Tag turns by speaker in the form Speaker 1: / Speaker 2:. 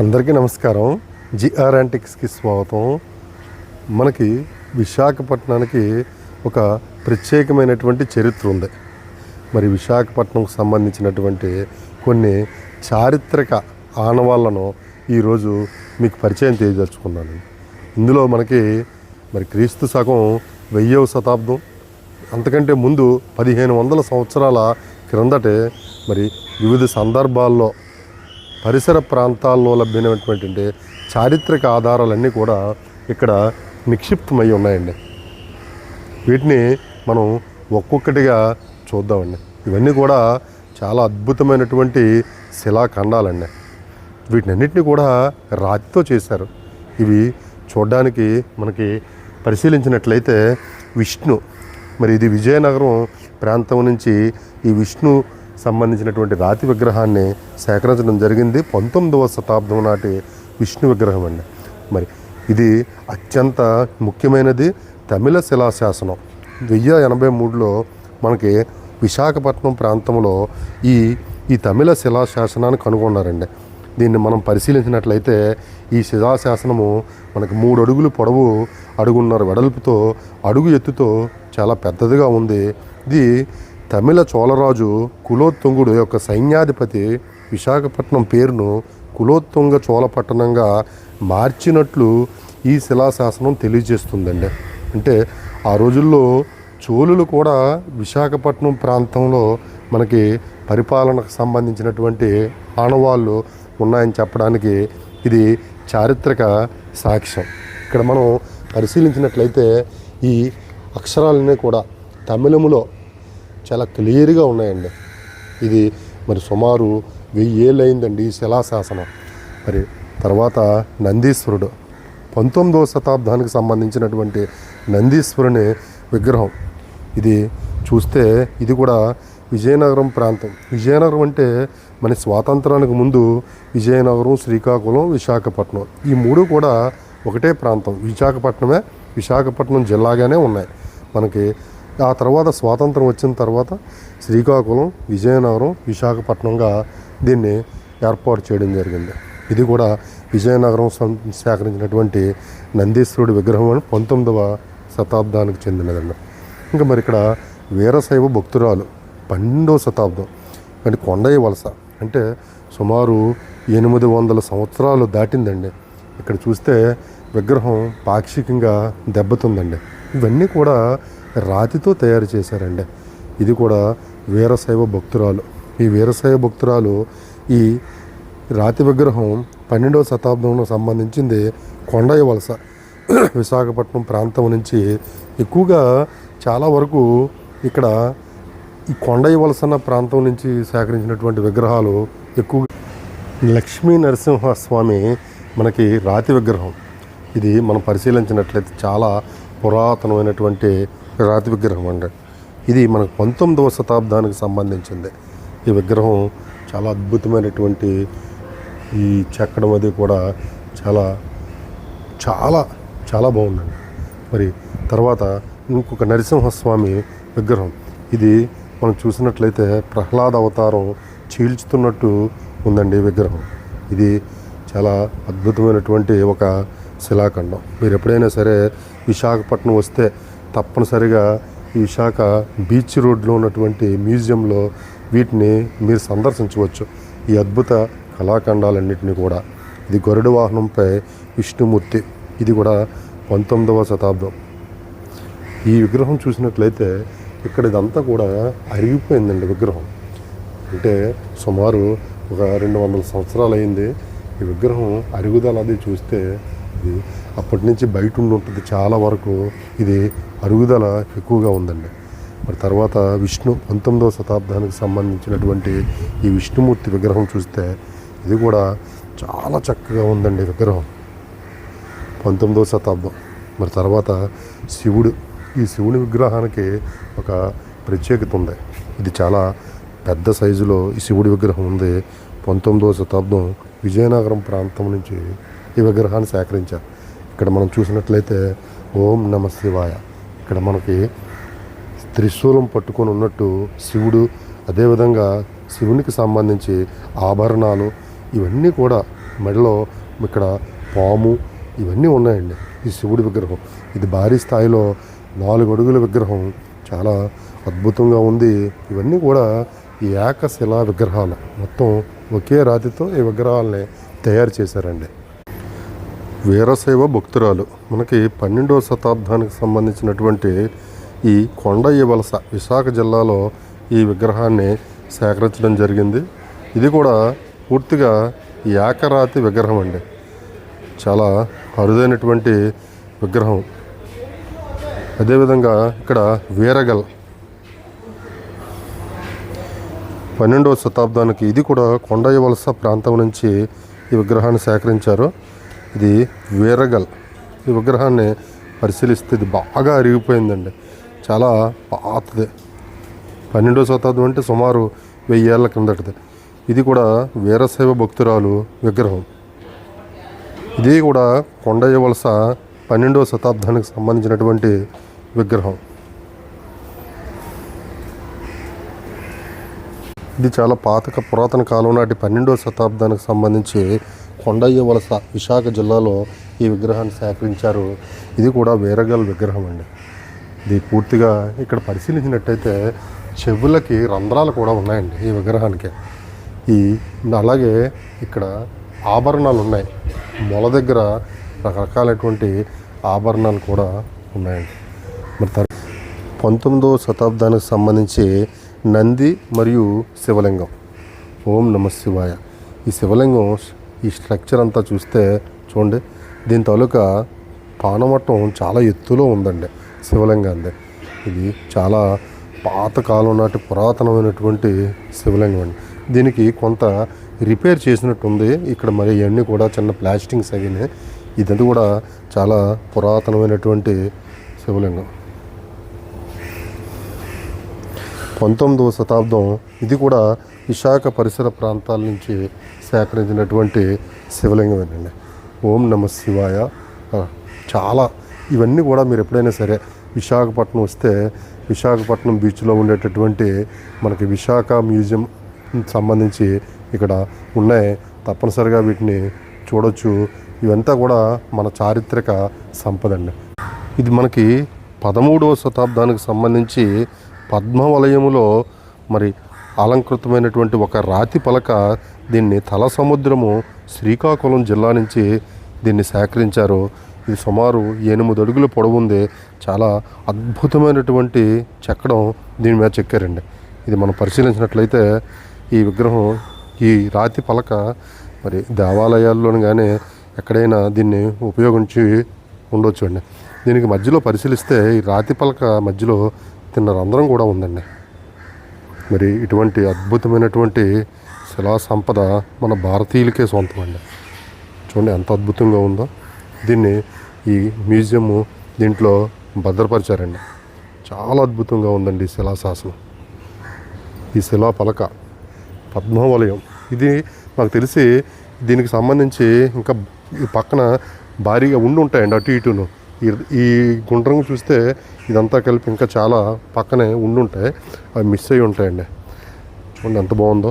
Speaker 1: అందరికీ నమస్కారం. జిఆర్ యాంటిక్స్కి స్వాగతం. మనకి విశాఖపట్నానికి ఒక ప్రత్యేకమైనటువంటి చరిత్ర ఉంది. మరి విశాఖపట్నంకు సంబంధించినటువంటి కొన్ని చారిత్రక ఆనవాళ్ళను ఈరోజు మీకు పరిచయం చేయదలుచుకున్నాను. ఇందులో మనకి మరి క్రీస్తు శకం వెయ్యవ శతాబ్దం. అంతకంటే ముందు పదిహేను వందల సంవత్సరాల క్రిందటే మరి వివిధ సందర్భాల్లో పరిసర ప్రాంతాల్లో లభ్యమైనటువంటి చారిత్రక ఆధారాలన్నీ కూడా ఇక్కడ నిక్షిప్తమై ఉన్నాయండి. వీటిని మనం ఒక్కొక్కటిగా చూద్దామండి. ఇవన్నీ కూడా చాలా అద్భుతమైనటువంటి శిలాఖండాలండి. వీటినన్నిటిని కూడా రాతితో చేశారు. ఇవి చూడడానికి మనకి పరిశీలించినట్లయితే విష్ణు. మరి ఇది విజయనగరం ప్రాంతం నుంచి ఈ విష్ణు సంబంధించినటువంటి రాతి విగ్రహాన్ని సేకరించడం జరిగింది. పంతొమ్మిదవ శతాబ్దం నాటి విష్ణు విగ్రహం అండి. మరి ఇది అత్యంత ముఖ్యమైనది. తమిళ శిలాశాసనం వెయ్యి ఎనభై మూడులో మనకి విశాఖపట్నం ప్రాంతంలో ఈ ఈ తమిళ శిలాశాసనాన్ని కనుగొన్నారండి. దీన్ని మనం పరిశీలించినట్లయితే ఈ శిలాశాసనము మనకి మూడు అడుగులు పొడవు అడుగున్నర వెడల్పుతో అడుగు ఎత్తుతో చాలా పెద్దదిగా ఉంది. ఇది తమిళ చోళరాజు కులోత్తుంగుడు యొక్క సైన్యాధిపతి విశాఖపట్నం పేరును కులోత్తుంగ చోళపట్టణంగా మార్చినట్లు ఈ శిలాశాసనం తెలియజేస్తుందండి. అంటే ఆ రోజుల్లో చోళులు కూడా విశాఖపట్నం ప్రాంతంలో మనకి పరిపాలనకు సంబంధించినటువంటి ఆనవాళ్ళు ఉన్నాయని చెప్పడానికి ఇది చారిత్రక సాక్ష్యం. ఇక్కడ మనం పరిశీలించినట్లయితే ఈ అక్షరాలనే కూడా తమిళములో చాలా క్లియర్గా ఉన్నాయండి. ఇది మరి సుమారు వెయ్యి ఏళ్ళు అయిందండి ఈ శిలాశాసనం. మరి తర్వాత నందీశ్వరుడు పంతొమ్మిదవ శతాబ్దానికి సంబంధించినటువంటి నందీశ్వరుని విగ్రహం. ఇది చూస్తే ఇది కూడా విజయనగరం ప్రాంతం. విజయనగరం అంటే మన స్వాతంత్రానికి ముందు విజయనగరం శ్రీకాకుళం విశాఖపట్నం. ఈ మూడు కూడా ఒకటే ప్రాంతం. విశాఖపట్నమే విశాఖపట్నం జిల్లాగానే ఉన్నాయి. మనకి ఆ తర్వాత స్వాతంత్రం వచ్చిన తర్వాత శ్రీకాకుళం విజయనగరం విశాఖపట్నంగా దీన్ని ఏర్పాటు చేయడం జరిగింది. ఇది కూడా విజయనగరం సేకరించినటువంటి నందీశ్వరుడి విగ్రహం అని పంతొమ్మిదవ శతాబ్దానికి చెందినదండి. ఇంకా మరి ఇక్కడ వీరశైవ భక్తురాలు పన్నెండవ శతాబ్దం అంటే కొండయ్య వలస అంటే సుమారు ఎనిమిది వందల సంవత్సరాలు దాటిందండి. ఇక్కడ చూస్తే విగ్రహం పాక్షికంగా దెబ్బతుందండి. ఇవన్నీ కూడా రాతితో తయారు చేశారండి. ఇది కూడా వీరశైవ భక్తురాలు. ఈ వీరశైవ భక్తురాలు ఈ రాతి విగ్రహం పన్నెండవ శతాబ్దంలో సంబంధించింది కొండయ్య వలస విశాఖపట్నం ప్రాంతం నుంచి ఎక్కువగా చాలా వరకు ఇక్కడ ఈ కొండయ్య వలస ప్రాంతం నుంచి సేకరించినటువంటి విగ్రహాలు ఎక్కువ లక్ష్మీ నరసింహస్వామి మనకి రాతి విగ్రహం. ఇది మనం పరిశీలించినట్లయితే చాలా పురాతనమైనటువంటి రాతి విగ్రహం అండి. ఇది మనకు పంతొమ్మిదవ శతాబ్దానికి సంబంధించింది. ఈ విగ్రహం చాలా అద్భుతమైనటువంటి ఈ చెక్కడం అది కూడా చాలా చాలా చాలా బాగుందండి. మరి తర్వాత ఇంకొక నరసింహస్వామి విగ్రహం. ఇది మనం చూసినట్లయితే ప్రహ్లాద అవతారం చీల్చుతున్నట్టు ఉందండి విగ్రహం. ఇది చాలా అద్భుతమైనటువంటి ఒక శిలాఖండం. మీరు ఎప్పుడైనా సరే విశాఖపట్నం వస్తే తప్పనిసరిగా ఈ విశాఖ బీచ్ రోడ్లో ఉన్నటువంటి మ్యూజియంలో వీటిని మీరు సందర్శించవచ్చు. ఈ అద్భుత కళాఖండాలన్నింటినీ కూడా. ఇది గరుడ వాహనంపై విష్ణుమూర్తి. ఇది కూడా పంతొమ్మిదవ శతాబ్దం. ఈ విగ్రహం చూసినట్లయితే ఇక్కడ ఇదంతా కూడా అరిగిపోయిందండి విగ్రహం. అంటే సుమారు ఒక రెండు వందల సంవత్సరాలు అయింది ఈ విగ్రహం అరుగుదల అది చూస్తే ఇది అప్పటి నుంచి బయట ఉండి ఉంటుంది చాలా వరకు ఇది అరుగుదల ఎక్కువగా ఉందండి. మరి తర్వాత విష్ణు పంతొమ్మిదవ శతాబ్దానికి సంబంధించినటువంటి ఈ విష్ణుమూర్తి విగ్రహం చూస్తే ఇది కూడా చాలా చక్కగా ఉందండి విగ్రహం. పంతొమ్మిదవ శతాబ్దం. మరి తర్వాత శివుడు. ఈ శివుని విగ్రహానికి ఒక ప్రత్యేకత ఉంది. ఇది చాలా పెద్ద సైజులో ఈ శివుడి విగ్రహం ఉంది. పంతొమ్మిదవ శతాబ్దం విజయనగరం ప్రాంతం నుంచి ఈ విగ్రహాన్ని సేకరించారు. ఇక్కడ మనం చూసినట్లయితే ఓం నమ శివాయ. ఇక్కడ మనకి త్రిశూలం పట్టుకొని ఉన్నట్టు శివుడు అదేవిధంగా శివునికి సంబంధించి ఆభరణాలు ఇవన్నీ కూడా మెడలో ఇక్కడ పాము ఇవన్నీ ఉన్నాయండి. ఈ శివుడి విగ్రహం. ఇది భారీ స్థాయిలో నాలుగు అడుగుల విగ్రహం. చాలా అద్భుతంగా ఉంది. ఇవన్నీ కూడా ఈ ఏకశిలా విగ్రహాలు. మొత్తం ఒకే రాతితో ఈ విగ్రహాలని తయారు చేశారండి. వీరశైవ భక్తురాలు. మనకి పన్నెండవ శతాబ్దానికి సంబంధించినటువంటి ఈ కొండయ్య వలస విశాఖ జిల్లాలో ఈ విగ్రహాన్ని సేకరించడం జరిగింది. ఇది కూడా పూర్తిగా ఏకరాతి విగ్రహం అండి. చాలా అరుదైనటువంటి విగ్రహం. అదేవిధంగా ఇక్కడ వీరగల్. పన్నెండవ శతాబ్దానికి ఇది కూడా కొండయ్య వలస ప్రాంతం నుంచి ఈ విగ్రహాన్ని సేకరించారు. ఇది వీరగల్. ఈ విగ్రహాన్ని పరిశీలిస్తే ఇది బాగా అరిగిపోయిందండి. చాలా పాతది. పన్నెండవ శతాబ్దం అంటే సుమారు వెయ్యి ఏళ్ళ కిందటిది. ఇది కూడా వీరశైవ భక్తురాలు విగ్రహం. ఇది కూడా కొండయ్య వలస పన్నెండవ శతాబ్దానికి సంబంధించినటువంటి విగ్రహం. ఇది చాలా పాతక పురాతన కాలం నాటి పన్నెండవ శతాబ్దానికి సంబంధించి కొండయ్య వలస విశాఖ జిల్లాలో ఈ విగ్రహాన్ని సేకరించారు. ఇది కూడా వీరగల్ విగ్రహం అండి. ఇది పూర్తిగా ఇక్కడ పరిశీలించినట్టయితే చెవులకి రంధ్రాలు కూడా ఉన్నాయండి ఈ విగ్రహానికి. ఈ అలాగే ఇక్కడ ఆభరణాలు ఉన్నాయి. మొల దగ్గర రకరకాలైనటువంటి ఆభరణాలు కూడా ఉన్నాయండి. మరి పంతొమ్మిదవ శతాబ్దానికి సంబంధించి నంది మరియు శివలింగం. ఓం నమ శివాయ. ఈ శివలింగం ఈ స్ట్రక్చర్ అంతా చూస్తే చూడండి దీని తాలూకా పానమట్టం చాలా ఎత్తులో ఉందండి శివలింగాన్ని ఇది చాలా పాతకాలం నాటి పురాతనమైనటువంటి శివలింగం అండి. దీనికి కొంత రిపేర్ చేసినట్టు ఉంది. ఇక్కడ మరి ఇవన్నీ కూడా చిన్న ప్లాస్టింగ్స్ అవినాయి ఇదంతా కూడా చాలా పురాతనమైనటువంటి శివలింగం. పంతొమ్మిదవ శతాబ్దం ఇది కూడా విశాఖ పరిసర ప్రాంతాల నుంచి సేకరించినటువంటి శివలింగమేనండి ఓం నమ శివాయ. చాలా ఇవన్నీ కూడా మీరు ఎప్పుడైనా సరే విశాఖపట్నం వస్తే విశాఖపట్నం బీచ్లో ఉండేటటువంటి మనకి విశాఖ మ్యూజియం సంబంధించి ఇక్కడ ఉన్నాయి. తప్పనిసరిగా వీటిని చూడొచ్చు. ఇవంతా కూడా మన చారిత్రక సంపద అండి ఇది మనకి పదమూడవ శతాబ్దానికి సంబంధించి పద్మవలయములో మరి అలంకృతమైనటువంటి ఒక రాతి పలక దీన్ని తల సముద్రము శ్రీకాకుళం జిల్లా నుంచి దీన్ని సేకరించారు. ఇది సుమారు ఎనిమిది అడుగుల పొడవు ఉంది. చాలా అద్భుతమైనటువంటి చెక్కడం దీని మీద చెక్కారండి. ఇది మనం పరిశీలించినట్లయితే ఈ విగ్రహం ఈ రాతి పలక మరి దేవాలయాల్లోని కానీ ఎక్కడైనా దీన్ని ఉపయోగించి ఉండొచ్చు అండి. దీనికి మధ్యలో పరిశీలిస్తే ఈ రాతి పలక మధ్యలో తిన్న రంధ్రం కూడా ఉందండి. మరి ఇటువంటి అద్భుతమైనటువంటి శిలా సంపద మన భారతీయులకే సొంతం అండి చూడండి ఎంత అద్భుతంగా ఉందో. దీన్ని ఈ మ్యూజియము దీంట్లో భద్రపరిచారండి. చాలా అద్భుతంగా ఉందండి ఈ శిలాశాసనం. ఈ శిలా పలక పద్మవలయం. ఇది నాకు తెలిసి దీనికి సంబంధించి ఇంకా ఈ పక్కన భారీగా ఉండి ఉంటాయండి అటు ఇటును. ఈ ఈ గుండ్రం చూస్తే ఇదంతా కలిపి ఇంకా చాలా పక్కనే ఉండి ఉంటాయి అవి మిస్ అయ్యి ఉంటాయండి. ఉండి ఎంత బాగుందో.